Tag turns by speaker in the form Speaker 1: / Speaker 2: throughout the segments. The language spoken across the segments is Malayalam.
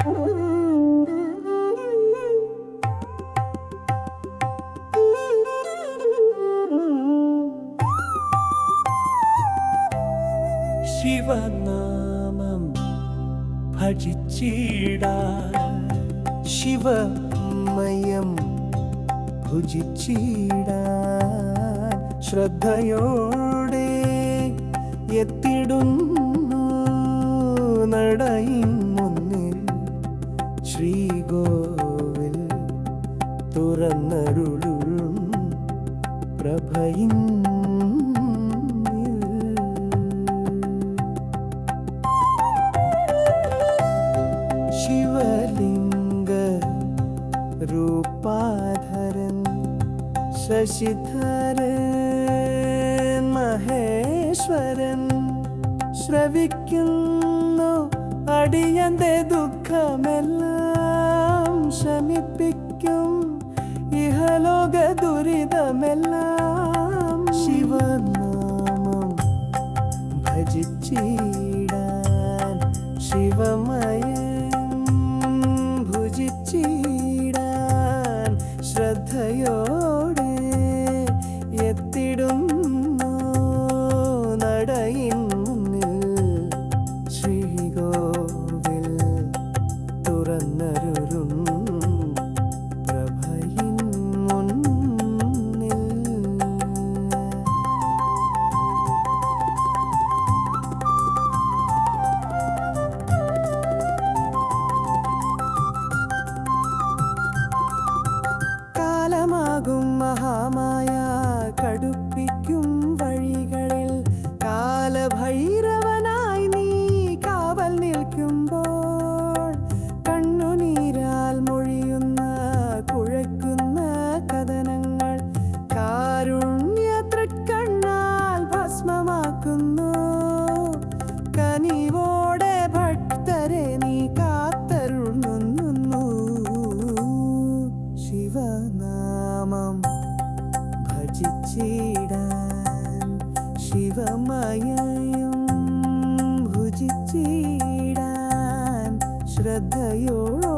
Speaker 1: ശിവനാമം ഭജിച്ചിടാ. ശിവമയം ഭുജിച്ചിടാ. ശ്രദ്ധയോടെ എത്തിടുന്നു നടയും മുന്നേ ശ്രീകോവിൽ തുറന്നരുളും പ്രഭയിൻ ശിവലിംഗ രൂപാധരൻ ശശിധരൻ മഹേശ്വരൻ ശ്രവിക്കുന്നു അടിയന്റെ ദുഃഖമെല്ലാം. ശമിപ്പിക്കും ഇഹലോക ദുരിതമെല്ലാം ശിവനാമം ഭജിച്ചിടാൻ ശിവമയം ഭുജിച്ചിടാൻ ശ്രദ്ധയോടെ എത്തിടും ശ്രീ ശ്രീകോവിൽ തുറന്നരുളും കാലഭൈരവനായി നീ കാവൽ നിൽക്കുമ്പോൾ കണ്ണുനീരാൽ മൊഴിയുന്ന കുഴക്കുന്ന കഥനങ്ങൾ കാരുണ്യ തൃക്കണ്ണാൽ ഭസ്മമാക്കുന്നു. കനിവോടെ ഭക്തരെ നീ കാത്തരുളുന്നു. ശിവനാമം ഭജിച്ചിടാൻ ശിവമയം ഭുജിച്ചിടാൻ ശ്രദ്ധയോടെ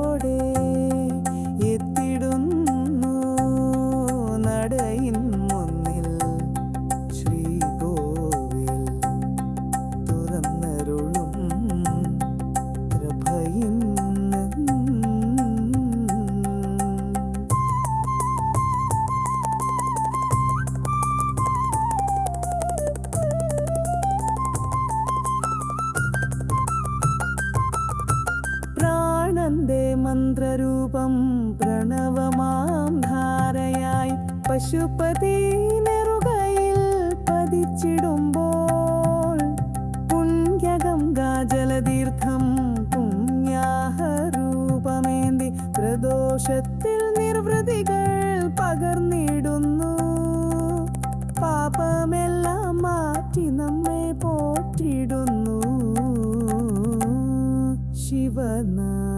Speaker 1: മന്ത്രരൂപം പ്രണവമാം ധാരയായി പശുപതി നെറുകയിൽ പതിച്ചിടുമ്പോൾ പുണ്യഗംഗാജലതീർത്ഥം പുണ്യാഹരൂപമേന്തി പ്രദോഷത്തിൽ നിർവൃതികൾ പകർന്നിടുന്നു. പാപമെല്ലാം മാറ്റി നമ്മെ പോറ്റിടുന്നു. ശിവനാമം